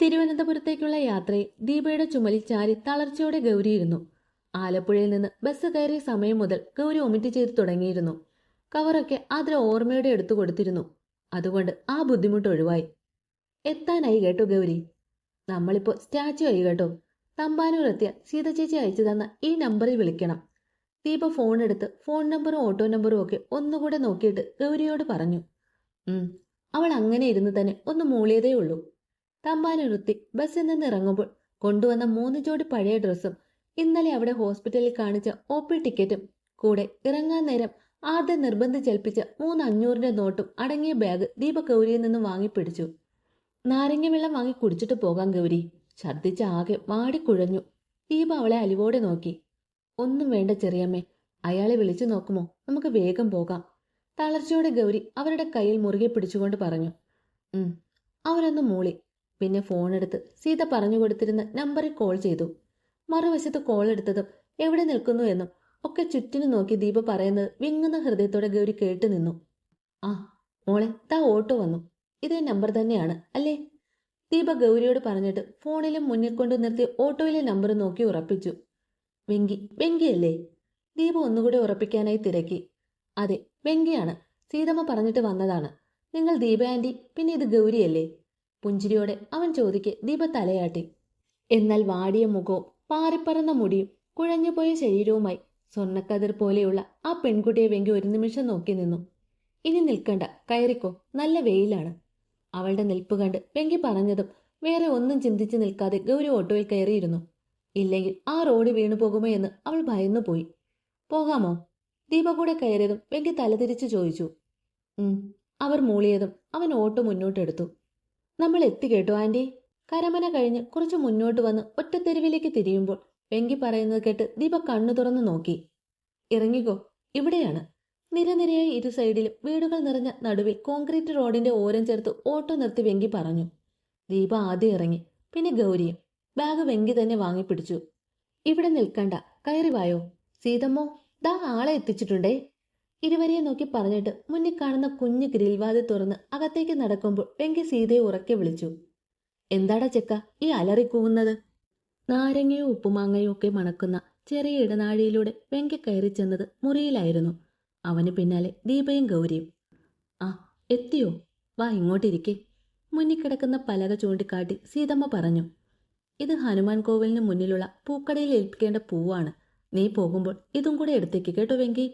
തിരുവനന്തപുരത്തേക്കുള്ള യാത്രയിൽ ദീപയുടെ ചുമലിൽ ചാരി തളർച്ചയോടെ ഗൗരിയിരുന്നു. ആലപ്പുഴയിൽ നിന്ന് ബസ് കയറിയ സമയം മുതൽ ഗൗരി ഒമിറ്റ് ചെയ്തു തുടങ്ങിയിരുന്നു. കവറൊക്കെ അതിൽ ഓർമ്മയോടെ എടുത്തു കൊടുത്തിരുന്നു. അതുകൊണ്ട് ആ ബുദ്ധിമുട്ട് ഒഴിവായി. എത്താനായി കേട്ടോ ഗൗരി? നമ്മളിപ്പോ സ്റ്റാച്ചു ആയി കേട്ടോ. തമ്പാനൂർ എത്തിയ സീത ചേച്ചി അയച്ചു തന്ന ഈ നമ്പറിൽ വിളിക്കണം. ദീപ ഫോൺ എടുത്ത് ഫോൺ നമ്പറും ഓട്ടോ നമ്പറും ഒക്കെ ഒന്നുകൂടെ നോക്കിയിട്ട് ഗൗരിയോട് പറഞ്ഞു. അവൾ അങ്ങനെ ഇരുന്ന് തന്നെ ഒന്ന് മൂളിയതേ ഉള്ളൂ. തമ്പാനൂരെത്തി ബസ്സിൽ നിന്ന് ഇറങ്ങുമ്പോൾ കൊണ്ടുവന്ന മൂന്ന് ജോഡി പഴയ ഡ്രസ്സും ഇന്നലെ അവിടെ ഹോസ്പിറ്റലിൽ കാണിച്ച ഒ പി ടിക്കറ്റും കൂടെ ഇറങ്ങാൻ നേരം ആദ്യം നിർബന്ധിച്ചേൽപ്പിച്ച മൂന്ന് അഞ്ഞൂറിന്റെ നോട്ടും അടങ്ങിയ ബാഗ് ദീപ ഗൗരിയിൽ നിന്നും വാങ്ങിപ്പിടിച്ചു നാരങ്ങ വെള്ളം വാങ്ങി കുടിച്ചിട്ട് പോകാം ഗൗരി. ഛർദ്ദിച്ച ആകെ വാടിക്കുഴഞ്ഞു ദീപ അവളെ അലിവോടെ നോക്കി. ഒന്നും വേണ്ട ചെറിയമ്മേ അയാളെ വിളിച്ചു നോക്കുമോ? നമുക്ക് വേഗം പോകാം. തളർച്ചയോടെ ഗൗരി അവരുടെ കയ്യിൽ മുറുകെ പിടിച്ചുകൊണ്ട് പറഞ്ഞു. അവരൊന്ന് മൂളി. പിന്നെ ഫോൺ എടുത്ത് സീത പറഞ്ഞു കൊടുത്തിരുന്ന നമ്പറിൽ കോൾ ചെയ്തു. മറുവശത്ത് കോൾ എടുത്തതും എവിടെ നിൽക്കുന്നു എന്നും ഒക്കെ ചുറ്റിനു നോക്കി ദീപ പറയുന്നത് വിങ്ങുന്ന ഹൃദയത്തോടെ ഗൗരി കേട്ടു നിന്നു. ആ മോളെ താ ഓട്ടോ വന്നു. ഇതേ നമ്പർ തന്നെയാണ് അല്ലേ? ദീപ ഗൗരിയോട് പറഞ്ഞിട്ട് ഫോണിലും മുന്നിൽ കൊണ്ടു നിർത്തി ഓട്ടോയിലെ നമ്പർ നോക്കി ഉറപ്പിച്ചു. വെങ്കി വെങ്കിയല്ലേ? ദീപ ഒന്നുകൂടി ഉറപ്പിക്കാനായി തിരക്കി. അതെ വെങ്കിയാണ്. സീതമ്മ പറഞ്ഞിട്ട് വന്നതാണ്. നിങ്ങൾ ദീപ ആന്റി പിന്നെ ഇത് ഗൗരിയല്ലേ? പുഞ്ചിരിയോടെ അവൻ ചോദിക്കെ ദീപ തലയാട്ടി. എന്നാൽ വാടിയ മുഖവും പാറിപ്പറന്ന മുടിയും കുഴഞ്ഞുപോയ ശരീരവുമായി സ്വർണക്കതിർ പോലെയുള്ള ആ പെൺകുട്ടിയെ വെങ്കി ഒരു നിമിഷം നോക്കി നിന്നു. ഇനി നിൽക്കണ്ട കയറിക്കോ നല്ല വെയിലാണ്. അവളുടെ നിൽപ്പ് കണ്ട് വെങ്കി പറഞ്ഞതും വേറെ ഒന്നും ചിന്തിച്ച് നിൽക്കാതെ ഗൗരി ഓട്ടോയിൽ കയറിയിരുന്നു. ഇല്ലെങ്കിൽ ആ റോഡ് വീണു പോകുമോ എന്ന് അവൾ ഭയന്നു പോയി പോകാമോ? ദീപ കൂടെ കയറിയതും വെങ്കി തലതിരിച്ചു ചോദിച്ചു. അവർ മൂളിയതും അവൻ ഓട്ടോ മുന്നോട്ടെടുത്തു. നമ്മൾ എത്തി കേട്ടോ ആന്റി. കരമന കഴിഞ്ഞ് കുറച്ച് മുന്നോട്ട് വന്ന് ഒറ്റത്തെരുവിലേക്ക് തിരിയുമ്പോൾ വെങ്കി പറയുന്നത് കേട്ട് ദീപ കണ്ണു തുറന്നു നോക്കി. ഇറങ്ങിക്കോ ഇവിടെയാണ്. നിരനിരയായി ഇരു സൈഡിലും വീടുകൾ നിറഞ്ഞ നടുവിൽ കോൺക്രീറ്റ് റോഡിന്റെ ഓരം ചേർത്ത് ഓട്ടോ നിർത്തി വെങ്കി പറഞ്ഞു. ദീപ ആദ്യം ഇറങ്ങി പിന്നെ ഗൗരിയും. ബാഗ് വെങ്കി തന്നെ വാങ്ങിപ്പിടിച്ചു. ഇവിടെ നിൽക്കണ്ട കയറി വായോ. സീതമ്മോ ദാ ആളെ എത്തിച്ചിട്ടുണ്ടേ. ഇരുവരെയും നോക്കി പറഞ്ഞിട്ട് മുന്നിൽ കാണുന്ന കുഞ്ഞു ഗ്രിൽവാതി തുറന്ന് അകത്തേക്ക് നടക്കുമ്പോൾ വെങ്കി സീതയെ ഉറക്കെ വിളിച്ചു. എന്താടാ ചെക്ക ഈ അലറി കൂവുന്നത്? നാരങ്ങയോ ഉപ്പുമാങ്ങയോ ഒക്കെ മണക്കുന്ന ചെറിയ ഇടനാഴിയിലൂടെ വെങ്കി കയറി ചെന്നത് മുറിയിലായിരുന്നു. അവന് പിന്നാലെ ദീപയും ഗൗരിയും. ആ എത്തിയോ? വാ ഇങ്ങോട്ടിരിക്കെ. മുന്നിൽ കിടക്കുന്ന പലക ചൂണ്ടിക്കാട്ടി സീതമ്മ പറഞ്ഞു ഇത് ഹനുമാൻ കോവിലിന് മുന്നിലുള്ള പൂക്കടയിൽ ഏൽപ്പിക്കേണ്ട പൂവാണ്. നീ പോകുമ്പോൾ ഇതും കൂടെ എടുത്തേക്ക്. കേട്ടോ വെങ്കി?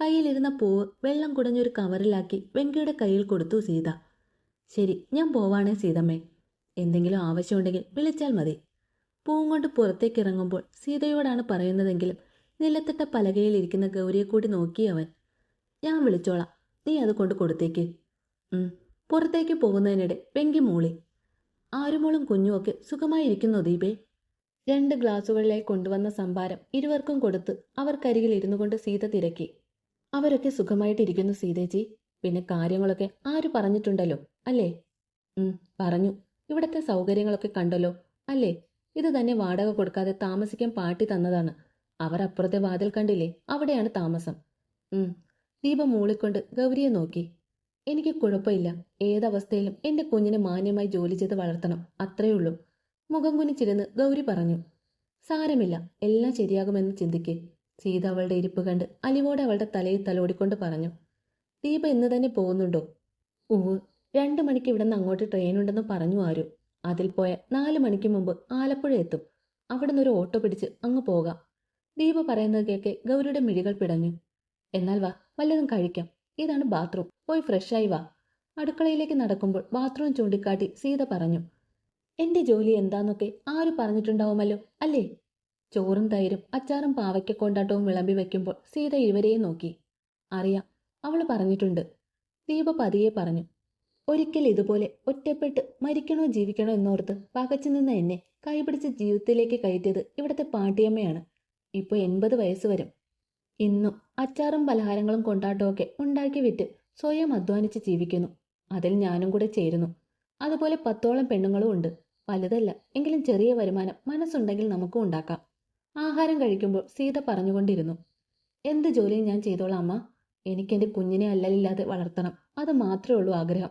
കയ്യിലിരുന്ന പൂവ് വെള്ളം കുടഞ്ഞൊരു കവറിലാക്കി വെങ്കിയുടെ കയ്യിൽ കൊടുത്തു സീത. ശരി ഞാൻ പോവാണേ സീതമ്മേ. എന്തെങ്കിലും ആവശ്യമുണ്ടെങ്കിൽ വിളിച്ചാൽ മതി. പൂവും കൊണ്ട് പുറത്തേക്ക് ഇറങ്ങുമ്പോൾ സീതയോടാണ് പറയുന്നതെങ്കിലും നിലത്തിട്ട പലകയിൽ ഇരിക്കുന്ന ഗൗരിയെ കൂടി നോക്കി അവൻ. ഞാൻ വിളിച്ചോളാം. നീ അത് കൊണ്ട് കൊടുത്തേക്ക്. പുറത്തേക്ക് പോകുന്നതിനിടെ വെങ്കി മൂളി. ആരുമോളും കുഞ്ഞുമൊക്കെ സുഖമായിരിക്കുന്നു ദീപേ? രണ്ട് ഗ്ലാസുകളിലായി കൊണ്ടുവന്ന സംഭാരം ഇരുവർക്കും കൊടുത്ത് അവർക്കരികിൽ ഇരുന്നു കൊണ്ട് സീത തിരക്കി. അവരൊക്കെ സുഖമായിട്ടിരിക്കുന്നു സീതേച്ചി. പിന്നെ കാര്യങ്ങളൊക്കെ ആര് പറഞ്ഞിട്ടുണ്ടല്ലോ അല്ലേ? ഉം പറഞ്ഞു. ഇവിടത്തെ സൗകര്യങ്ങളൊക്കെ കണ്ടല്ലോ അല്ലേ? ഇത് തന്നെ വാടക കൊടുക്കാതെ താമസിക്കാൻ പാട്ടി തന്നതാണ്. അവർ അപ്പുറത്തെ വാതിൽ കണ്ടില്ലേ അവിടെയാണ് താമസം. ഉം ദീപ മൂളിക്കൊണ്ട് ഗൗരിയെ നോക്കി. എനിക്ക് കുഴപ്പമില്ല ഏതവസ്ഥയിലും എന്റെ കുഞ്ഞിനെ മാന്യമായി ജോലി ചെയ്ത് വളർത്തണം അത്രയേ ഉള്ളൂ. മുഖം കുനിച്ചിരുന്ന് ഗൗരി പറഞ്ഞു സാരമില്ല എല്ലാം ശരിയാകുമെന്ന് ചിന്തിക്കെ. സീത അവളുടെ ഇരിപ്പ് കണ്ട് അലിവോടെ അവളുടെ തലയിൽ തലോടിക്കൊണ്ട് പറഞ്ഞു ദീപ ഇന്ന് തന്നെ പോകുന്നുണ്ടോ? ഉവ് രണ്ടു മണിക്ക് ഇവിടെ നിന്ന് അങ്ങോട്ട് ട്രെയിൻ ഉണ്ടെന്ന് പറഞ്ഞു ആരും. അതിൽ പോയ നാല് മണിക്ക് മുമ്പ് ആലപ്പുഴ എത്തും. അവിടെ ഒരു ഓട്ടോ പിടിച്ച് അങ്ങ് പോകാം. ദീപ പറയുന്നത് കേൾക്കെ ഗൗരിയുടെ മിഴികൾ പിടഞ്ഞു. എന്നാൽ വാ വല്ലതും കഴിക്കാം. ഇതാണ് ബാത്റൂം. പോയി ഫ്രഷായി വാ. അടുക്കളയിലേക്ക് നടക്കുമ്പോൾ ബാത്റൂം ചൂണ്ടിക്കാട്ടി സീത പറഞ്ഞു എന്റെ ജോലി എന്താന്നൊക്കെ ആര് പറഞ്ഞിട്ടുണ്ടാവുമല്ലോ അല്ലേ? ചോറും തൈരും അച്ചാറും പാവയ്ക്ക കൊണ്ടാട്ടവും വിളമ്പി വെക്കുമ്പോൾ സീത ഇരുവരെയും നോക്കി. അറിയാം അവൾ പറഞ്ഞിട്ടുണ്ട്. ദീപ പതിയെ പറഞ്ഞു ഒരിക്കൽ ഇതുപോലെ ഒറ്റപ്പെട്ട് മരിക്കണോ ജീവിക്കണോ എന്നോർത്ത് പകച്ചു നിന്ന എന്നെ കൈപിടിച്ച് ജീവിതത്തിലേക്ക് കയറ്റിയത് ഇവിടുത്തെ പാട്ടിയമ്മയാണ്. ഇപ്പോൾ എൺപത് വയസ്സ് വരും. ഇന്നും അച്ചാറും പലഹാരങ്ങളും കൊണ്ടാട്ടമൊക്കെ ഉണ്ടാക്കി വിറ്റ് സ്വയം അധ്വാനിച്ച് ജീവിക്കുന്നു. അതിൽ ഞാനും കൂടെ ചേരുന്നു. അതുപോലെ പത്തോളം പെണ്ണുങ്ങളും ഉണ്ട്. വലുതല്ല എങ്കിലും ചെറിയ വരുമാനം മനസ്സുണ്ടെങ്കിൽ നമുക്കും ഉണ്ടാക്കാം. ആഹാരം കഴിക്കുമ്പോൾ സീത പറഞ്ഞുകൊണ്ടിരുന്നു എന്ത് ജോലിയും ഞാൻ ചെയ്തോളാം അമ്മ. എനിക്ക് എന്റെ കുഞ്ഞിനെ അല്ലലില്ലാതെ വളർത്തണം. അത് മാത്രമേ ഉള്ളൂ ആഗ്രഹം.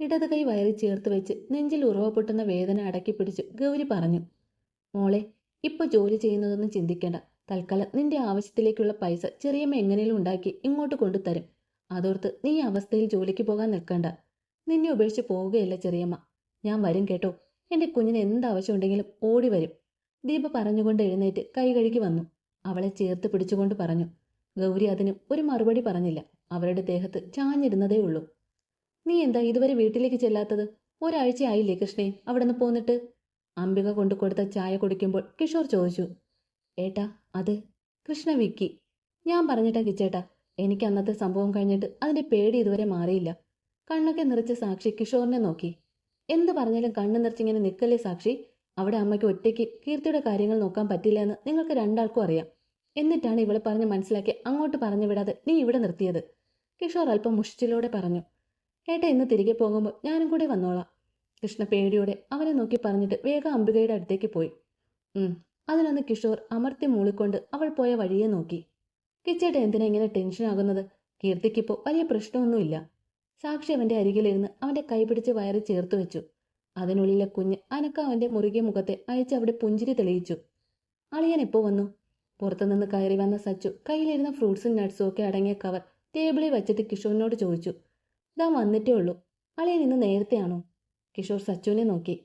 ഇടത് കൈ വയറി ചേർത്ത് വെച്ച് നെഞ്ചിൽ ഉറവ പൊട്ടുന്ന വേദന അടക്കി പിടിച്ച് ഗൗരി പറഞ്ഞു മോളെ ഇപ്പൊ ജോലി ചെയ്യുന്നതൊന്നും ചിന്തിക്കേണ്ട. തൽക്കാലം നിന്റെ ആവശ്യത്തിലേക്കുള്ള പൈസ ചെറിയമ്മ എങ്ങനെയും ഉണ്ടാക്കി ഇങ്ങോട്ട് കൊണ്ടുതരും. അതോർത്ത് നീ അവസ്ഥയിൽ ജോലിക്ക് പോകാൻ നിൽക്കണ്ട. നിന്നെ ഉപേക്ഷിച്ച് പോവുകയല്ല ചെറിയമ്മ. ഞാൻ വരും കേട്ടോ. എന്റെ കുഞ്ഞിന് എന്താവശ്യമുണ്ടെങ്കിലും ഓടി വരും. ദീപ പറഞ്ഞുകൊണ്ട് എഴുന്നേറ്റ് കൈ കഴുകി വന്നു. അവളെ ചേർത്ത് പിടിച്ചുകൊണ്ട് പറഞ്ഞു ഗൗരി അതിന് ഒരു മറുപടി പറഞ്ഞില്ല. അവരുടെ ദേഹത്ത് ചാഞ്ഞിരുന്നതേ ഉള്ളൂ. നീ എന്താ ഇതുവരെ വീട്ടിലേക്ക് ചെല്ലാത്തത്? ഒരാഴ്ചയായില്ലേ കൃഷ്ണേ അവിടെ നിന്ന് പോന്നിട്ട്? അംബിക കൊണ്ടു കൊടുത്ത ചായ കുടിക്കുമ്പോൾ കിഷോർ ചോദിച്ചു ഏട്ടാ അത് കൃഷ്ണ വിക്കി. ഞാൻ പറഞ്ഞിട്ടാ കിച്ചേട്ടാ. എനിക്ക് അന്നത്തെ സംഭവം കഴിഞ്ഞിട്ട് അതിന്റെ പേടി ഇതുവരെ മാറിയില്ല. കണ്ണൊക്കെ നിറച്ച സാക്ഷി കിഷോറിനെ നോക്കി. എന്ത് പറഞ്ഞാലും കണ്ണു നിറച്ചിങ്ങനെ നിൽക്കല്ലേ സാക്ഷി? അവിടെ അമ്മയ്ക്ക് ഒറ്റയ്ക്ക് കീർത്തിയുടെ കാര്യങ്ങൾ നോക്കാൻ പറ്റില്ല എന്ന് നിങ്ങൾക്ക് രണ്ടാൾക്കും അറിയാം. എന്നിട്ടാണ് ഇവളെ പറഞ്ഞ് മനസ്സിലാക്കി അങ്ങോട്ട് പറഞ്ഞു വിടാതെ നീ ഇവിടെ നിർത്തിയത്. കിഷോർ അല്പം മുഷിച്ചിലൂടെ പറഞ്ഞു ഏട്ട ഇന്ന് തിരികെ പോകുമ്പോൾ ഞാനും കൂടെ വന്നോളാം. കൃഷ്ണ പേടിയോടെ അവനെ നോക്കി പറഞ്ഞിട്ട് വേഗം അംബികയുടെ അടുത്തേക്ക് പോയി. അതിനൊന്ന് കിഷോർ അമർത്തി മൂളിക്കൊണ്ട് അവൾ പോയ വഴിയെ നോക്കി. കിച്ചേട്ട എന്തിനാ ഇങ്ങനെ ടെൻഷൻ ആകുന്നത്? കീർത്തിക്കിപ്പോൾ വലിയ പ്രശ്നമൊന്നുമില്ല. സാക്ഷി അവന്റെ അരികിലിരുന്ന് അവന്റെ കൈ പിടിച്ച് വയറി ചേർത്ത് വെച്ചു. അതിനുള്ളിലെ കുഞ്ഞ് അനക്ക അവന്റെ മുറുകിയ മുഖത്തെ അയച്ച് അവിടെ പുഞ്ചിരി തെളിയിച്ചു. അളിയൻ എപ്പോ വന്നു? പുറത്തുനിന്ന് കയറി വന്ന സച്ചു കയ്യിലിരുന്ന ഫ്രൂട്ട്സും നട്ട്സും ഒക്കെ അടങ്ങിയ കവർ ടേബിളിൽ വെച്ചിട്ട് കിഷോറിനോട് ചോദിച്ചു. ഇതാ വന്നിട്ടേ ഉള്ളൂ. അളിയൻ ഇന്ന് നേരത്തെയാണോ? കിഷോർ സച്ചുവിനെ നോക്കി.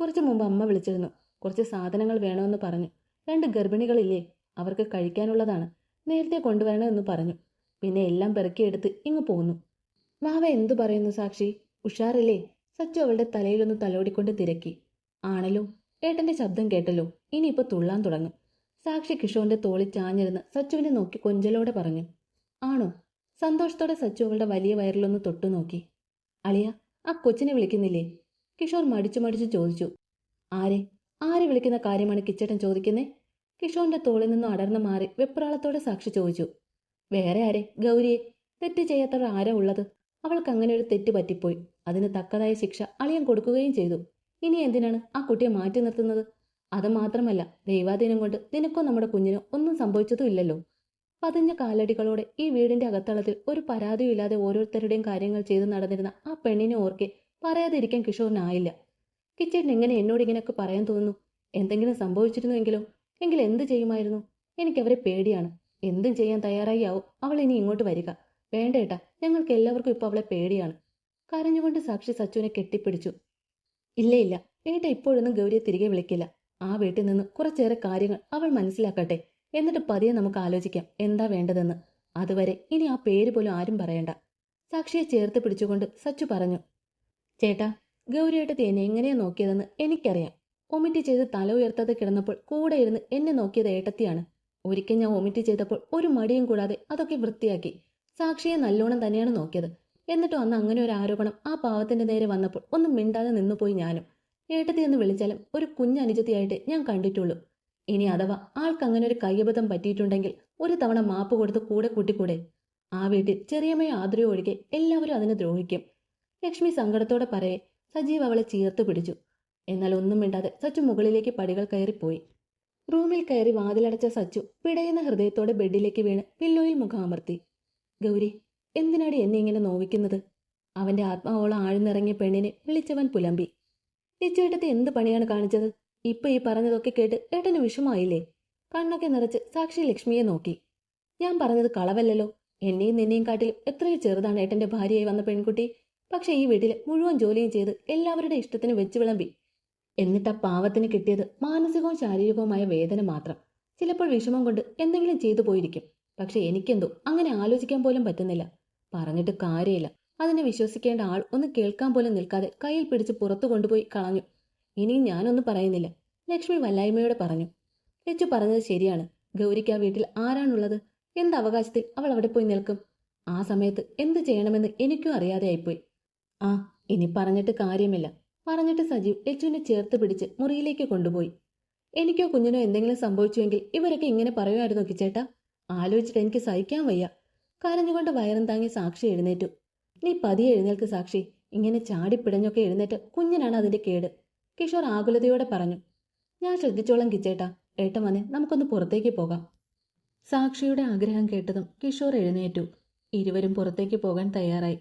കുറച്ച് മുമ്പ് അമ്മ വിളിച്ചിരുന്നു. കുറച്ച് സാധനങ്ങൾ വേണമെന്ന് പറഞ്ഞു. രണ്ട് ഗർഭിണികളില്ലേ അവർക്ക് കഴിക്കാനുള്ളതാണ്. നേരത്തെ കൊണ്ടുവരണമെന്ന് പറഞ്ഞു. പിന്നെ എല്ലാം പെറുക്കിയെടുത്ത് ഇങ്ങ് പോന്നു. വാവ എന്തു പറയുന്നു സാക്ഷി? ഉഷാറില്ലേ? സച്ചു അവളുടെ തലയിലൊന്ന് തലോടിക്കൊണ്ട് തിരക്കി. ആണല്ലോ ഏട്ടന്റെ ശബ്ദം കേട്ടല്ലോ. ഇനിയിപ്പോ തുള്ളാൻ തുടങ്ങും. സാക്ഷി കിഷോറിന്റെ തോളി ചാഞ്ഞിരുന്ന് സച്ചുവിനെ നോക്കി കൊഞ്ചലോടെ പറഞ്ഞു. ആണോ? സന്തോഷത്തോടെ സച്ചു അവളുടെ വലിയ വയറിലൊന്ന് തൊട്ടു നോക്കി. അളിയ ആ കൊച്ചിനെ വിളിക്കുന്നില്ലേ? കിഷോർ മടിച്ചു മടിച്ചു ചോദിച്ചു. ആരെ? ആരെ വിളിക്കുന്ന കാര്യമാണ് കിച്ചേട്ടൻ ചോദിക്കുന്നേ? കിഷോറിന്റെ തോളിൽ നിന്നും അടർന്നു മാറി വെപ്രാളത്തോടെ സാക്ഷി ചോദിച്ചു. വേറെ ആരെ? ഗൗരിയെ? തെറ്റ് ചെയ്യാത്തവർ ആരാ ഉള്ളത്? അവൾക്ക് അങ്ങനെ ഒരു തെറ്റ് പറ്റിപ്പോയി. അതിന് തക്കതായ ശിക്ഷ അളിയൻ കൊടുക്കുകയും ചെയ്തു. ഇനി എന്തിനാണ് ആ കുട്ടിയെ മാറ്റി നിർത്തുന്നത്? അത് മാത്രമല്ല ദൈവാധീനം കൊണ്ട് നിനക്കോ നമ്മുടെ കുഞ്ഞിനോ ഒന്നും സംഭവിച്ചതും ഇല്ലല്ലോ. പതിഞ്ഞ കാലടികളോടെ ഈ വീടിന്റെ അകത്തളത്തിൽ ഒരു പരാതിയില്ലാതെ ഓരോരുത്തരുടെയും കാര്യങ്ങൾ ചെയ്തു നടന്നിരുന്ന ആ പെണ്ണിനെ ഓർക്കെ പറയാതിരിക്കാൻ കിഷോറിനായില്ല. കിച്ചേട്ടൻ എങ്ങനെ എന്നോട് ഇങ്ങനെയൊക്കെ പറയാൻ തോന്നുന്നു? എന്തെങ്കിലും സംഭവിച്ചിരുന്നുവെങ്കിലോ എങ്കിൽ എന്ത് ചെയ്യുമായിരുന്നു? എനിക്കവരെ പേടിയാണ്. എന്തും ചെയ്യാൻ തയ്യാറായി ആവും. അവൾ ഇനി ഇങ്ങോട്ട് വരിക. വേണ്ട ഏട്ടാ ഞങ്ങൾക്ക് എല്ലാവർക്കും ഇപ്പൊ അവളെ പേടിയാണ്. കരഞ്ഞുകൊണ്ട് സാക്ഷി സച്ചുവിനെ കെട്ടിപ്പിടിച്ചു. ഇല്ല ഇല്ല ഏട്ട ഇപ്പോഴൊന്നും ഗൗരിയെ തിരികെ വിളിക്കില്ല. ആ വീട്ടിൽ നിന്ന് കുറച്ചേറെ കാര്യങ്ങൾ അവൾ മനസ്സിലാക്കട്ടെ. എന്നിട്ട് പതിയെ നമുക്ക് ആലോചിക്കാം എന്താ വേണ്ടതെന്ന്. അതുവരെ ഇനി ആ പേര് പോലും ആരും പറയണ്ട. സാക്ഷിയെ ചേർത്ത് പിടിച്ചുകൊണ്ട് സച്ചു പറഞ്ഞു ചേട്ടാ ഗൗരിയേട്ട എന്നെ എങ്ങനെയാ നോക്കിയതെന്ന് എനിക്കറിയാം. ഒമിറ്റ് ചെയ്ത് തല ഉയർത്താതെ കിടന്നപ്പോൾ കൂടെ ഇരുന്ന് എന്നെ നോക്കിയത് ഏട്ടത്തിയാണ്. ഒരിക്കൽ ഞാൻ ഒമിറ്റ് ചെയ്തപ്പോൾ ഒരു മടിയും കൂടാതെ അതൊക്കെ വൃത്തിയാക്കി. സാക്ഷിയെ നല്ലോണം തന്നെയാണ് നോക്കിയത്. എന്നിട്ടും അന്ന് അങ്ങനെ ഒരു ആരോപണം ആ പാവത്തിന്റെ നേരെ വന്നപ്പോൾ ഒന്നും മിണ്ടാതെ നിന്നുപോയി ഞാനും. ഏട്ടത്തി എന്ന് വിളിച്ചാലും ഒരു കുഞ്ഞനുജത്തിയായിട്ട് ഞാൻ കണ്ടിട്ടുള്ളൂ. ഇനി അഥവാ ആൾക്ക് അങ്ങനെ ഒരു കയ്യബദ്ധം പറ്റിയിട്ടുണ്ടെങ്കിൽ ഒരു തവണ മാപ്പ് കൊടുത്ത് കൂടെ കൂട്ടിക്കൂടെ. ആ വീട്ടിൽ ചെറിയമ്മയോ ആദരയോ ഒഴികെ എല്ലാവരും അതിനെ ദ്രോഹിക്കും. ലക്ഷ്മി സങ്കടത്തോടെ പറയെ സജീവ് അവളെ ചീർത്ത് പിടിച്ചു. എന്നാൽ ഒന്നും മിണ്ടാതെ സച്ചു മുകളിലേക്ക് പടികൾ കയറിപ്പോയി. റൂമിൽ കയറി വാതിലടച്ച സച്ചു പിടയുന്ന ഹൃദയത്തോടെ ബെഡിലേക്ക് വീണ് പില്ലോയിൽ മുഖാമർത്തി ഗൗരി എന്തിനാടി എന്നെ ഇങ്ങനെ നോവിക്കുന്നത്? അവന്റെ ആത്മാവോളം ആഴ്ന്നിറങ്ങിയ പെണ്ണിനെ വിളിച്ചവൻ പുലമ്പി. ഇച്ചേട്ടത്തെ എന്ത് പണിയാണ് കാണിച്ചത്? ഇപ്പൊ ഈ പറഞ്ഞതൊക്കെ കേട്ട് ഏട്ടന് വിഷമായില്ലേ കണ്ണൊക്കെ നിറച്ച് സാക്ഷി ലക്ഷ്മിയെ നോക്കി. ഞാൻ പറഞ്ഞത് കളവല്ലല്ലോ. എന്നെയും നിന്നെയും കാട്ടിലും എത്രയോ ചെറുതാണ് ഏട്ടന്റെ ഭാര്യയായി വന്ന പെൺകുട്ടി. പക്ഷെ ഈ വീട്ടിൽ മുഴുവൻ ജോലിയും ചെയ്ത് എല്ലാവരുടെ ഇഷ്ടത്തിന് വെച്ചു വിളമ്പി. എന്നിട്ട് ആ പാവത്തിന് കിട്ടിയത് മാനസികവും ശാരീരികവുമായ വേദന മാത്രം. ചിലപ്പോൾ വിഷമം കൊണ്ട് എന്തെങ്കിലും ചെയ്തു പോയിരിക്കും. പക്ഷെ എനിക്കെന്തോ അങ്ങനെ ആലോചിക്കാൻ പോലും പറ്റുന്നില്ല. പറഞ്ഞിട്ട് കാര്യമില്ല. അതിനെ വിശ്വസിക്കേണ്ട ആൾ ഒന്ന് കേൾക്കാൻ പോലും നിൽക്കാതെ കയ്യിൽ പിടിച്ച് പുറത്തു കൊണ്ടുപോയി കളഞ്ഞു. ഇനിയും ഞാനൊന്നും പറയുന്നില്ല. ലക്ഷ്മി വല്ലായ്മയോടെ പറഞ്ഞു. ലച്ചു പറഞ്ഞത് ശരിയാണ്. ഗൗരിക്ക് ആ വീട്ടിൽ ആരാണുള്ളത്? എന്ത് അവകാശത്തിൽ അവൾ അവിടെ പോയി നിൽക്കും? ആ സമയത്ത് എന്ത് ചെയ്യണമെന്ന് എനിക്കും അറിയാതെ ആയിപ്പോയി. ആ ഇനി പറഞ്ഞിട്ട് കാര്യമില്ല. പറഞ്ഞിട്ട് സജീവ് ലച്ചുവിനെ ചേർത്ത് പിടിച്ച് മുറിയിലേക്ക് കൊണ്ടുപോയി. എനിക്കോ കുഞ്ഞിനോ എന്തെങ്കിലും സംഭവിച്ചുവെങ്കിൽ ഇവരൊക്കെ ഇങ്ങനെ പറയുമായിരുന്നു കിച്ചേട്ടാ. ആലോചിച്ചിട്ട് എനിക്ക് സഹിക്കാൻ വയ്യ. കരഞ്ഞുകൊണ്ട് വയറും താങ്ങി സാക്ഷി എഴുന്നേറ്റു. നീ പതിയെ എഴുന്നേൽക്ക് സാക്ഷി. ഇങ്ങനെ ചാടിപ്പിടഞ്ഞൊക്കെ എഴുന്നേറ്റ് കുഞ്ഞിനാണ് അതിന്റെ കേട് കിഷോർ ആകുലതയോടെ പറഞ്ഞു. ഞാൻ ശ്രദ്ധിച്ചോളം കിച്ചേട്ടാ. ഏട്ടമനെ നമുക്കൊന്ന് പുറത്തേക്ക് പോകാം. സാക്ഷിയുടെ ആഗ്രഹം കേട്ടതും കിഷോർ എഴുന്നേറ്റു. ഇരുവരും പുറത്തേക്ക് പോകാൻ തയ്യാറായി.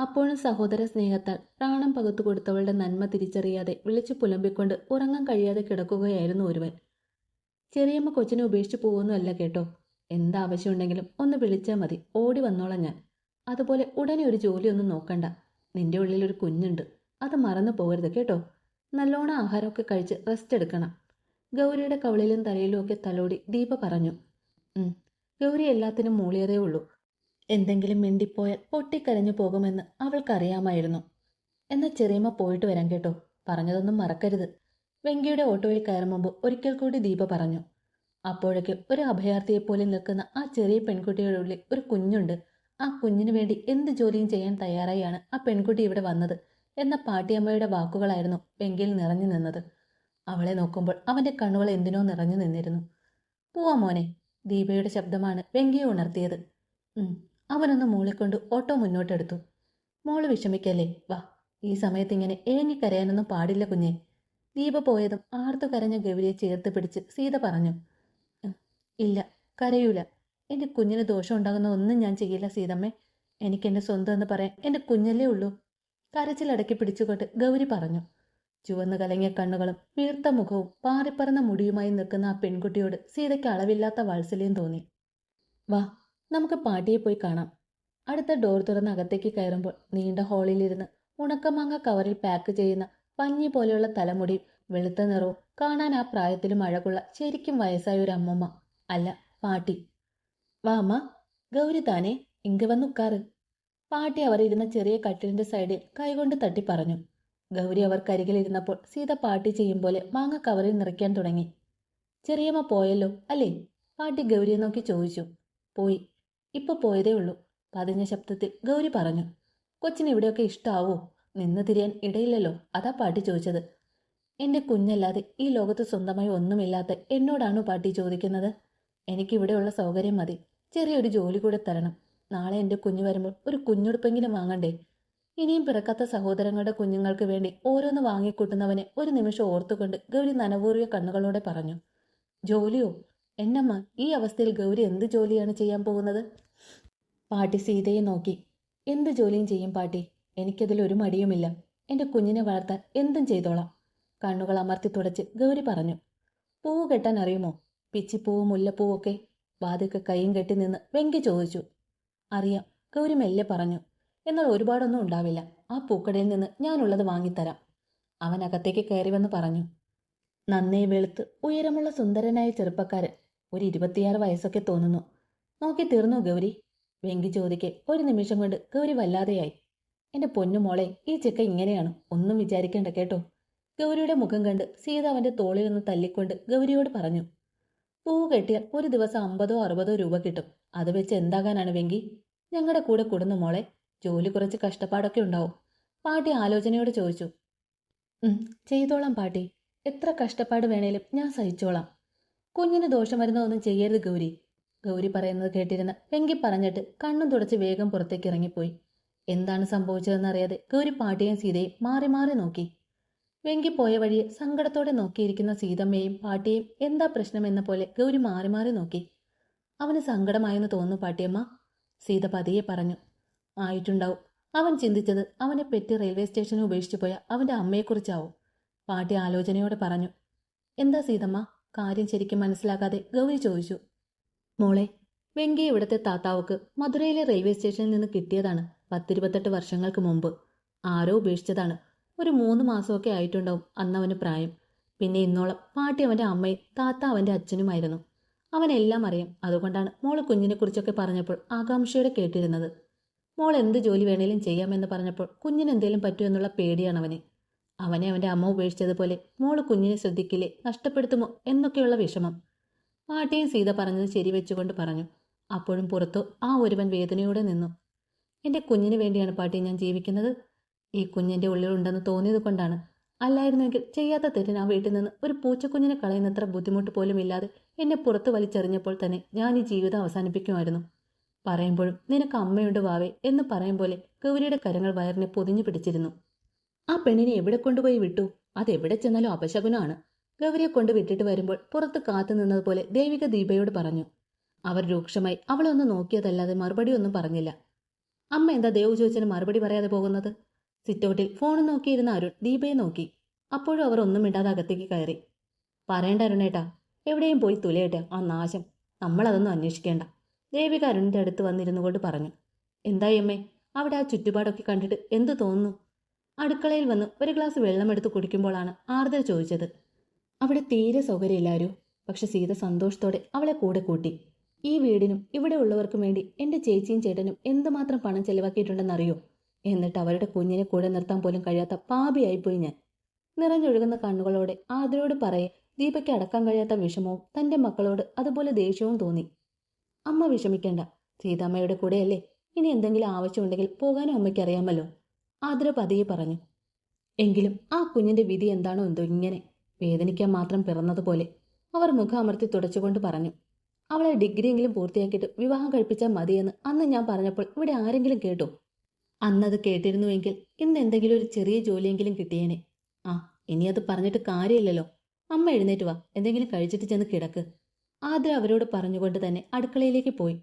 അപ്പോഴും സഹോദര സ്നേഹത്താൽ പ്രാണം പകുത്തു കൊടുത്തവളുടെ നന്മ തിരിച്ചറിയാതെ വിളിച്ചു പുലമ്പിക്കൊണ്ട് ഉറങ്ങാൻ കഴിയാതെ കിടക്കുകയായിരുന്നു ഒരുവൻ. ചെറിയമ്മ കൊച്ചിനെ ഉപേക്ഷിച്ച് പോകുന്നതല്ല കേട്ടോ. എന്താവശ്യമുണ്ടെങ്കിലും ഒന്ന് വിളിച്ചാൽ മതി. ഓടി വന്നോളാം ഞാൻ. അതുപോലെ ഉടനെ ഒരു ജോലിയൊന്നും നോക്കണ്ട. നിന്റെ ഉള്ളിൽ ഒരു കുഞ്ഞുണ്ട്. അത് മറന്നു പോകരുത് കേട്ടോ. നല്ലോണം ആഹാരമൊക്കെ കഴിച്ച് റെസ്റ്റ് എടുക്കണം. ഗൗരിയുടെ കവളിലും തലയിലും ഒക്കെ തലോടി ദീപ പറഞ്ഞു. ഗൗരി എല്ലാത്തിനും മൂളിയതേ ഉള്ളൂ. എന്തെങ്കിലും മിണ്ടിപ്പോയാൽ പൊട്ടിക്കരഞ്ഞു പോകുമെന്ന് അവൾക്കറിയാമായിരുന്നു. എന്നാൽ ചെറിയമ്മ പോയിട്ട് വരാം കേട്ടോ. പറഞ്ഞതൊന്നും മറക്കരുത്. വെങ്കിയുടെ ഓട്ടോയിൽ കയറും മുമ്പ് ഒരിക്കൽ കൂടി ദീപ പറഞ്ഞു. അപ്പോഴേക്കും ഒരു അഭയാർത്ഥിയെ പോലെ നിൽക്കുന്ന ആ ചെറിയ പെൺകുട്ടിയുടെ ഉള്ളിൽ ഒരു കുഞ്ഞുണ്ട്. ആ കുഞ്ഞിന് വേണ്ടി എന്ത് ജോലിയും ചെയ്യാൻ തയ്യാറായാണ് ആ പെൺകുട്ടി ഇവിടെ വന്നത് എന്ന പാട്ടിയമ്മയുടെ വാക്കുകളായിരുന്നു പെങ്കിൽ നിറഞ്ഞു നിന്നത്. അവളെ നോക്കുമ്പോൾ അവന്റെ കണ്ണുകൾ എന്തിനോ നിറഞ്ഞു നിന്നിരുന്നു. പോവാ മോനെ ദീപയുടെ ശബ്ദമാണ് വെങ്കിയെ ഉണർത്തിയത്. അവനൊന്ന് മൂളിക്കൊണ്ട് ഓട്ടോ മുന്നോട്ടെടുത്തു. മോൾ വിഷമിക്കല്ലേ? വാ ഈ സമയത്ത് ഇങ്ങനെ ഏങ്ങിക്കരയാനൊന്നും പാടില്ല കുഞ്ഞെ. ദീപ പോയതും ആർത്തു കരഞ്ഞ ഗൗരിയെ ചേർത്ത് പിടിച്ച് സീത പറഞ്ഞു. "ഉം, ഇല്ല കരയൂല. എന്റെ കുഞ്ഞിന് ദോഷം ഉണ്ടാകുന്ന ഒന്നും ഞാൻ ചെയ്യില്ല സീതമ്മേ. എനിക്ക് എന്റെ സ്വന്തം എന്ന് പറയാൻ എന്റെ കുഞ്ഞല്ലേ ഉള്ളൂ. കരച്ചിലടക്കി പിടിച്ചുകൊണ്ട് ഗൗരി പറഞ്ഞു. ചുവന്നു കലങ്ങിയ കണ്ണുകളും വീർത്ത മുഖവും പാറിപ്പറന്ന മുടിയുമായി നിൽക്കുന്ന ആ പെൺകുട്ടിയോട് സീതയ്ക്ക് അളവില്ലാത്ത വാത്സല്യം തോന്നി. വാ നമുക്ക് പാട്ടിയെ പോയി കാണാം. അടുത്ത ഡോർ തുറന്ന് അകത്തേക്ക് കയറുമ്പോൾ നീണ്ട ഹാളിലിരുന്ന് ഉണക്കമാങ്ങ കവറിൽ പാക്ക് ചെയ്യുന്ന പഞ്ഞി പോലെയുള്ള തലമുടിയും വെളുത്ത നിറവും കാണാൻ ആ പ്രായത്തിലും അഴകുള്ള ശരിക്കും വയസ്സായ ഒരു അമ്മമ്മ. അല്ല പാട്ടി. വാമ ഗൗരി താനെ ഇങ്ങ് വന്നുക്കാറ് പാട്ടി അവർ ഇരുന്ന ചെറിയ കട്ടിലിന്റെ സൈഡിൽ കൈകൊണ്ട് തട്ടി പറഞ്ഞു. ഗൗരി അവർ അവർക്കരികിലിരുന്നപ്പോൾ സീത പാട്ടി ചെയ്യും പോലെ മാങ്ങ കവറിൽ നിറയ്ക്കാൻ തുടങ്ങി. ചെറിയമ്മ പോയല്ലോ അല്ലേ? പാട്ടി ഗൗരിയെ നോക്കി ചോദിച്ചു. പോയി. ഇപ്പൊ പോയതേ ഉള്ളൂ. പതിഞ്ഞ ശബ്ദത്തിൽ ഗൗരി പറഞ്ഞു. കൊച്ചിന് ഇവിടെയൊക്കെ ഇഷ്ടാവോ? നിന്ന് തിരിയാൻ ഇടയില്ലല്ലോ അതാ പാട്ടി ചോദിച്ചത്. എന്റെ കുഞ്ഞല്ലാതെ ഈ ലോകത്ത് സ്വന്തമായി ഒന്നുമില്ലാത്ത എന്നോടാണോ പാട്ടി ചോദിക്കുന്നത്? എനിക്കിവിടെയുള്ള സൗകര്യം മതി. ചെറിയൊരു ജോലി കൂടെ തരണം. നാളെ എന്റെ കുഞ്ഞു വരുമ്പോൾ ഒരു കുഞ്ഞുടുപ്പെങ്കിലും വാങ്ങണ്ടേ? ഇനിയും പിറക്കാത്ത സഹോദരങ്ങളുടെ കുഞ്ഞുങ്ങൾക്ക് വേണ്ടി ഓരോന്ന് വാങ്ങിക്കൂട്ടുന്നവനെ ഒരു നിമിഷം ഓർത്തുകൊണ്ട് ഗൗരി നനപൂർവ കണ്ണുകളോടെ പറഞ്ഞു. ജോലിയോ? എന്നമ്മ ഈ അവസ്ഥയിൽ ഗൗരി എന്ത് ജോലിയാണ് ചെയ്യാൻ പോകുന്നത്? പാട്ടി സീതയെ നോക്കി. എന്ത് ജോലിയും ചെയ്യും പാട്ടി. എനിക്കതിൽ ഒരു മടിയുമില്ല. എന്റെ കുഞ്ഞിനെ വളർത്താൻ എന്തും ചെയ്തോളാം. കണ്ണുകൾ അമർത്തി തുടച്ച് ഗൗരി പറഞ്ഞു. പൂവ് കെട്ടാൻ അറിയുമോ? പിച്ചിപ്പൂവും മുല്ലപ്പൂവൊക്കെ ബാധക്ക് കൈയും കെട്ടി നിന്ന് വെങ്കി ചോദിച്ചു. അറിയാം ഗൗരി മെല്ലെ പറഞ്ഞു. എന്നാൽ ഒരുപാടൊന്നും ഉണ്ടാവില്ല. ആ പൂക്കടയിൽ നിന്ന് ഞാനുള്ളത് വാങ്ങിത്തരാം. അവൻ അകത്തേക്ക് കയറി വന്ന് പറഞ്ഞു. നന്നേ വെളുത്ത് ഉയരമുള്ള സുന്ദരനായ ചെറുപ്പക്കാരൻ ഒരു ഇരുപത്തിയാറ് വയസ്സൊക്കെ തോന്നുന്നു. നോക്കി തീർന്നു ഗൗരി? വെങ്കി ചോദിക്കെ. ഒരു നിമിഷം കൊണ്ട് ഗൗരി വല്ലാതെയായി. എന്റെ പൊന്നു മോളെ ഈ ചെക്ക ഇങ്ങനെയാണ്. ഒന്നും വിചാരിക്കേണ്ട കേട്ടോ. ഗൗരിയുടെ മുഖം കണ്ട് സീത അവന്റെ തോളിൽ നിന്ന് തല്ലിക്കൊണ്ട് ഗൗരിയോട് പറഞ്ഞു. പൂവ് കെട്ടിയാൽ ഒരു ദിവസം അമ്പതോ അറുപതോ രൂപ കിട്ടും. അത് വെച്ച് എന്താകാനാണ് വെങ്കി? ഞങ്ങളുടെ കൂടെ കൂടുന്ന മോളെ. ജോലി കുറച്ച് കഷ്ടപ്പാടൊക്കെ ഉണ്ടാവും. പാട്ടി ആലോചനയോട് ചോദിച്ചു. ചെയ്തോളാം പാട്ടി. എത്ര കഷ്ടപ്പാട് വേണേലും ഞാൻ സഹിച്ചോളാം. കുഞ്ഞിന് ദോഷം വരുന്നതൊന്നും ചെയ്യരുത് ഗൗരി. ഗൗരി പറയുന്നത് കേട്ടിരുന്ന വെങ്കി പറഞ്ഞിട്ട് കണ്ണും തുടച്ച് വേഗം പുറത്തേക്ക് ഇറങ്ങിപ്പോയി. എന്താണ് സംഭവിച്ചതെന്നറിയാതെ ഗൗരി പാട്ടിയും സീതയും മാറി മാറി നോക്കി. വെങ്കി പോയ വഴി സങ്കടത്തോടെ നോക്കിയിരിക്കുന്ന സീതമ്മയും പാട്ടിയും എന്താ പ്രശ്നമെന്ന പോലെ ഗൗരി മാറി മാറി നോക്കി. അവന് സങ്കടമായെന്ന് തോന്നുന്നു പാട്ടിയമ്മ. സീത പതിയെ പറഞ്ഞു ആയിട്ടുണ്ടാവും. അവൻ ചിന്തിച്ചത് അവനെ പെറ്റി റെയിൽവേ സ്റ്റേഷനിൽ ഉപേക്ഷിച്ചു പോയ അവന്റെ അമ്മയെക്കുറിച്ചാവും. പാട്ടി ആലോചനയോടെ പറഞ്ഞു എന്താ സീതമ്മ? കാര്യം ശരിക്കും മനസ്സിലാക്കാതെ ഗൗരി ചോദിച്ചു മോളെ വെങ്കി ഇവിടുത്തെ താത്താവുക്ക് മധുരയിലെ റെയിൽവേ സ്റ്റേഷനിൽ നിന്ന് കിട്ടിയതാണ് പത്തിരുപത്തെട്ട് വർഷങ്ങൾക്ക് മുമ്പ്. ആരോ ഉപേക്ഷിച്ചതാണ്. ഒരു മൂന്ന് മാസമൊക്കെ ആയിട്ടുണ്ടാവും അന്ന് അവന് പ്രായം. പിന്നെ ഇന്നോളം പാട്ടി അവന്റെ അമ്മയും താത്ത അവന്റെ അച്ഛനുമായിരുന്നു. അവനെല്ലാം അറിയാം. അതുകൊണ്ടാണ് മോൾ കുഞ്ഞിനെക്കുറിച്ചൊക്കെ പറഞ്ഞപ്പോൾ ആകാംക്ഷയോടെ കേട്ടിരുന്നത്. മോൾ എന്ത് ജോലി വേണേലും ചെയ്യാമെന്ന് പറഞ്ഞപ്പോൾ കുഞ്ഞിന് എന്തേലും പറ്റുമെന്നുള്ള പേടിയാണ് അവന്. അവനെ അവന്റെ അമ്മ ഉപേക്ഷിച്ചതുപോലെ മോൾ കുഞ്ഞിനെ ശ്രദ്ധിക്കില്ലേ നഷ്ടപ്പെടുത്തുമോ എന്നൊക്കെയുള്ള വിഷമം. പാട്ടിയും സീത പറഞ്ഞത് ശരിവെച്ചുകൊണ്ട് പറഞ്ഞു. അപ്പോഴും പുറത്തു ആ ഒരുവൻ വേദനയോടെ നിന്നു. എന്റെ കുഞ്ഞിന് വേണ്ടിയാണ് പാട്ടി ഞാൻ ജീവിക്കുന്നത്. ഈ കുഞ്ഞിന്റെ ഉള്ളിലുണ്ടെന്ന് തോന്നിയത് കൊണ്ടാണ്. അല്ലായിരുന്നെങ്കിൽ ചെയ്യാത്ത തെറ്റിന് ആ വീട്ടിൽ നിന്ന് ഒരു പൂച്ചക്കുഞ്ഞിനെ കളയുന്നത്ര ബുദ്ധിമുട്ട് പോലും ഇല്ലാതെ എന്നെ പുറത്ത് വലിച്ചെറിഞ്ഞപ്പോൾ തന്നെ ഞാൻ ഈ ജീവിതം അവസാനിപ്പിക്കുമായിരുന്നു. പറയുമ്പോഴും നിനക്ക് അമ്മയുണ്ട് വാവേ എന്ന് പറയും പോലെ ഗൗരിയുടെ കരങ്ങൾ വയറിനെ പൊതിഞ്ഞു പിടിച്ചിരുന്നു. ആ പെണ്ണിനെ എവിടെ കൊണ്ടുപോയി വിട്ടു? അതെവിടെ ചെന്നാലും അപശകുനമാണ് ഗൗരിയെ കൊണ്ട് വിട്ടിട്ട് വരുമ്പോൾ പുറത്ത് കാത്തു നിന്നതുപോലെ ദേവിക ദീപയോട് പറഞ്ഞു. അവർ രൂക്ഷമായി അവളെ ഒന്ന് നോക്കിയതല്ലാതെ മറുപടി ഒന്നും പറഞ്ഞില്ല. അമ്മ എന്താ ദേവു ചോദിച്ചതിന് മറുപടി പറയാതെ പോകുന്നത്? സിറ്റൗട്ടിൽ ഫോൺ നോക്കിയിരുന്ന അരുൺ ദീപയെ നോക്കി. അപ്പോഴും അവർ ഒന്നും മിണ്ടാതെ അകത്തേക്ക് കയറി. പറയണ്ട അരുണേട്ടാ എവിടെയും പോയി തുലയട്ടെ ആ നാശം. നമ്മളതൊന്നും അന്വേഷിക്കേണ്ട. ദേവിക അരുണിന്റെ അടുത്ത് വന്നിരുന്നു കൊണ്ട് പറഞ്ഞു. എന്തായി അമ്മേ അവിടെ ആ ചുറ്റുപാടൊക്കെ കണ്ടിട്ട് എന്ത് തോന്നുന്നു? അടുക്കളയിൽ വന്ന് ഒരു ഗ്ലാസ് വെള്ളം എടുത്ത് കുടിക്കുമ്പോഴാണ് ആർദ്ര ചോദിച്ചത്. അവിടെ തീരെ സൗകര്യമില്ലാരും പക്ഷെ സീത സന്തോഷത്തോടെ അവളെ കൂടെ കൂട്ടി. ഈ വീടിനും ഇവിടെ ഉള്ളവർക്കും വേണ്ടി എന്റെ ചേച്ചിയും ചേട്ടനും എന്തുമാത്രം പണം ചെലവാക്കിയിട്ടുണ്ടെന്നറിയോ? എന്നിട്ട് അവരുടെ കുഞ്ഞിനെ കൂടെ നിർത്താൻ പോലും കഴിയാത്ത പാപിയായിപ്പോയി ഞാൻ. നിറഞ്ഞൊഴുകുന്ന കണ്ണുകളോടെ ആദരോട് പറയെ ദീപയ്ക്ക് അടക്കാൻ കഴിയാത്ത വിഷമവും തന്റെ മക്കളോട് അതുപോലെ ദേഷ്യവും തോന്നി. അമ്മ വിഷമിക്കേണ്ട സീതാമ്മയുടെ കൂടെയല്ലേ? ഇനി എന്തെങ്കിലും ആവശ്യമുണ്ടെങ്കിൽ പോകാനും അമ്മയ്ക്ക് അറിയാമല്ലോ. ആതിര പതിയെ പറഞ്ഞു എങ്കിലും ആ കുഞ്ഞിന്റെ വിധി എന്താണോ എന്തോ ഇങ്ങനെ. വേദനിക്കാൻ മാത്രം പിറന്നതുപോലെ. അവർ മുഖം അമർത്തി തുടച്ചുകൊണ്ട് പറഞ്ഞു അവളെ ഡിഗ്രിയെങ്കിലും പൂർത്തിയാക്കിയിട്ട് വിവാഹം കഴിപ്പിച്ചാൽ മതിയെന്ന് അന്ന് ഞാൻ പറഞ്ഞപ്പോൾ ഇവിടെ ആരെങ്കിലും കേട്ടോ? അന്നത് കേട്ടിരുന്നുവെങ്കിൽ ഇന്ന് എന്തെങ്കിലും ഒരു ചെറിയ ജോലിയെങ്കിലും കിട്ടിയേനെ. ആ ഇനി അത് പറഞ്ഞിട്ട് കാര്യമില്ലല്ലോ. അമ്മ എഴുന്നേറ്റ് വാ. എന്തെങ്കിലും കഴിച്ചിട്ട് ചെന്ന് കിടക്ക്. ആദ്യം അവരോട് പറഞ്ഞുകൊണ്ട് തന്നെ അടുക്കളയിലേക്ക് പോയി.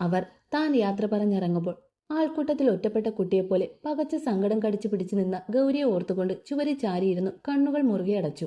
അവർ താൻ യാത്ര പറഞ്ഞിറങ്ങുമ്പോൾ ആൾക്കൂട്ടത്തിൽ ഒറ്റപ്പെട്ട കുട്ടിയെപ്പോലെ പകച്ച സങ്കടം കടിച്ചു പിടിച്ചു നിന്ന ഗൗരിയെ ഓർത്തുകൊണ്ട് ചുവരി ചാരിയിരുന്നു കണ്ണുകൾ മുറുകെ അടച്ചു.